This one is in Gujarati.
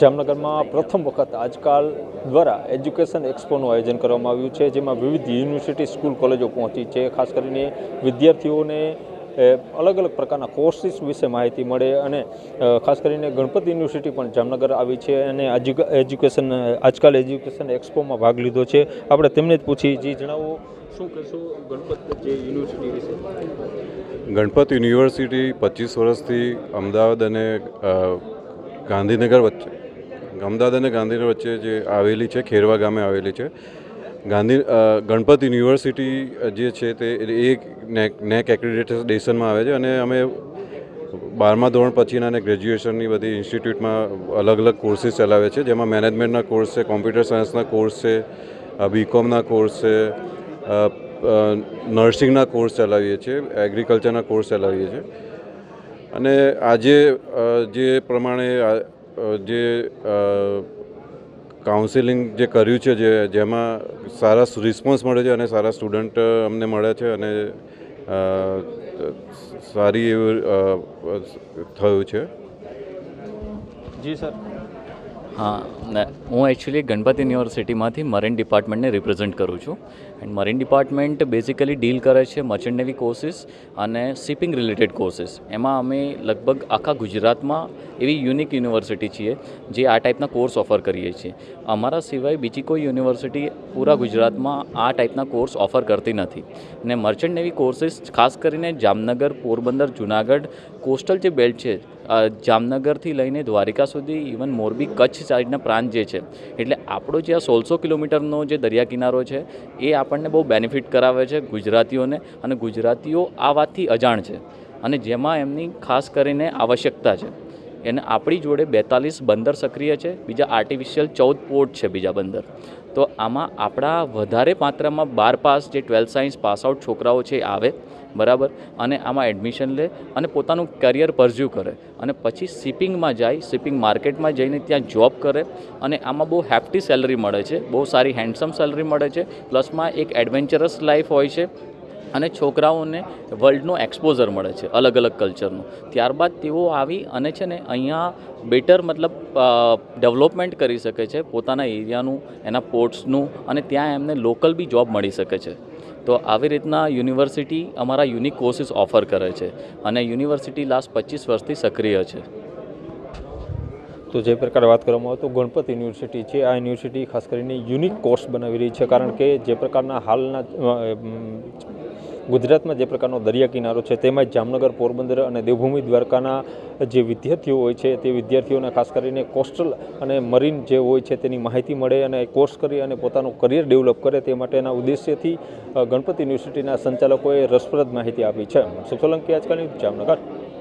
જામનગરમાં પ્રથમ વખત આજકાલ દ્વારા એજ્યુકેશન એક્સપોનું આયોજન કરવામાં આવ્યું છે, જેમાં વિવિધ યુનિવર્સિટી, સ્કૂલ, કોલેજો પહોંચી છે. ખાસ કરીને વિદ્યાર્થીઓને અલગ અલગ પ્રકારના કોર્સિસ વિશે માહિતી મળે અને ખાસ કરીને ગણપત યુનિવર્સિટી પણ જામનગર આવી છે અને એજ્યુકેશન, આજકાલ એજ્યુકેશન એક્સપોમાં ભાગ લીધો છે. આપણે તેમને જ પૂછી જે જણાવો, શું કહેશો ગણપત જે યુનિવર્સિટી વિશે? ગણપત યુનિવર્સિટી પચીસ વર્ષથી અમદાવાદ અને ગાંધીનગર વચ્ચે અમદાવાદ અને ગાંધીનગર વચ્ચે જે આવેલી છે, ખેરવા ગામે આવેલી છે, ગાંધી ગણપત યુનિવર્સિટી જે છે તે એક નેક નેક એક્રેડિટેશનમાં આવે છે અને અમે બારમા ધોરણ પછીના અને ગ્રેજ્યુએશનની બધી ઇન્સ્ટિટ્યૂટમાં અલગ અલગ કોર્સીસ ચલાવે છે, જેમાં મેનેજમેન્ટના કોર્સ છે કોમ્પ્યુટર સાયન્સના કોર્સ છે બીકોમના કોર્સ છે નર્સિંગના કોર્સ ચલાવીએ છીએ એગ્રીકલ્ચરના કોર્સ ચલાવીએ છીએ. અને આજે જે પ્રમાણે જે કાઉન્સિલિંગ જે કર્યું છે, જે, જેમાં સારા રિસ્પોન્સ મળે છે અને સારા સ્ટુડન્ટ અમને મળે છે અને સારી એવું થયું છે. જી સર. હા હું એકચ્યુઅલી ગણપત યુનિવર્સિટીમાંથી મરીન ડિપાર્ટમેન્ટને રિપ્રેઝેન્ટ કરું છું. And marine department basically deal કરે છે મર્ચન્ટ નેવી કોર્સિસ અને શિપિંગ રિલેટેડ કોર્સિસ એમાં અમે લગભગ આખા ગુજરાતમાં એવી યુનિક યુનિવર્સિટી છીએ જે આ ટાઈપના કોર્સ ઓફર કરીએ છીએ. અમારા સિવાય બીજી કોઈ યુનિવર્સિટી પૂરા ગુજરાતમાં આ ટાઈપના કોર્સ ઓફર કરતી નથી. ને મર્ચન્ટ નેવી કોર્સિસ ખાસ કરીને જામનગર, પોરબંદર, જુનાગઢ કોસ્ટલ જે બેલ્ટ છે જામનગરથી લઈને દ્વારિકા સુધી ઇવન મોરબી કચ્છ સાઈડના પ્રાંત જે છે, એટલે આપણો જે આ સોળસો કિલોમીટરનો જે દરિયા કિનારો છે, એ આપણને બહુ બેનિફિટ કરાવે છે ગુજરાતીઓને અને ગુજરાતીઓ આ વાતથી અજાણ છે અને જેમાં એમની ખાસ કરીને આવશ્યકતા છે. એને આપણી જોડે બેતાલીસ બંદર સક્રિય છે, બીજા આર્ટિફિશિયલ ચૌદ પોર્ટ છે બીજા બંદર. તો આમાં આપણા વધારે માત્રામાં બાર પાસ જે ટ્વેલ્થ સાયન્સ પાસ આઉટ છોકરાઓ છે આવે, બરાબર? અને આમાં એડમિશન લે અને પોતાનું કરિયર પરસ્યુ કરે. અને પછી શિપિંગમાં જાય, શિપિંગ માર્કેટમાં જઈને ત્યાં જોબ કરે અને આમાં બહુ હેપ્ટી સેલરી મળે છે, બહુ સારી હેન્ડસમ સેલરી મળે છે, પ્લસમાં એક એડવેન્ચરસ લાઈફ હોય છે અને છોકરાઓને વર્લ્ડનો એક્સપોઝર મળે છે, અલગ અલગ કલ્ચરનું ત્યારબાદ તેઓ આવી અને છે ને અહીંયા બેટર મતલબ ડેવલપમેન્ટ કરી શકે છે, પોતાના એરિયાનું એના પોર્ટ્સનું અને ત્યાં એમને લોકલ બી જોબ મળી શકે છે. તો આવી રીતના યુનિવર્સિટી અમારા યુનિક કોર્સિસ ઓફર કરે છે અને યુનિવર્સિટી લાસ્ટ પચીસ વર્ષથી સક્રિય છે. તો જે પ્રકારે વાત કરવામાં આવે તો ગણપત યુનિવર્સિટી છે. આ યુનિવર્સિટી ખાસ કરીને યુનિક કોર્સ બનાવી રહી છે. કારણ કે જે પ્રકારના હાલના ગુજરાતમાં જે પ્રકારનો દરિયા કિનારો છે, તેમાં જામનગર, પોરબંદર અને દેવભૂમિ દ્વારકાના જે વિદ્યાર્થીઓ હોય છે, તે વિદ્યાર્થીઓને ખાસ કરીને કોસ્ટલ અને મરીન જે હોય છે, તેની માહિતી મળે અને કોર્સ કરી અને પોતાનું કરિયર ડેવલપ કરે તે માટેના ઉદ્દેશ્યથી ગણપતિ યુનિવર્સિટીના સંચાલકોએ રસપ્રદ માહિતી આપી છે. સોલંકી આજકાલની જામનગર.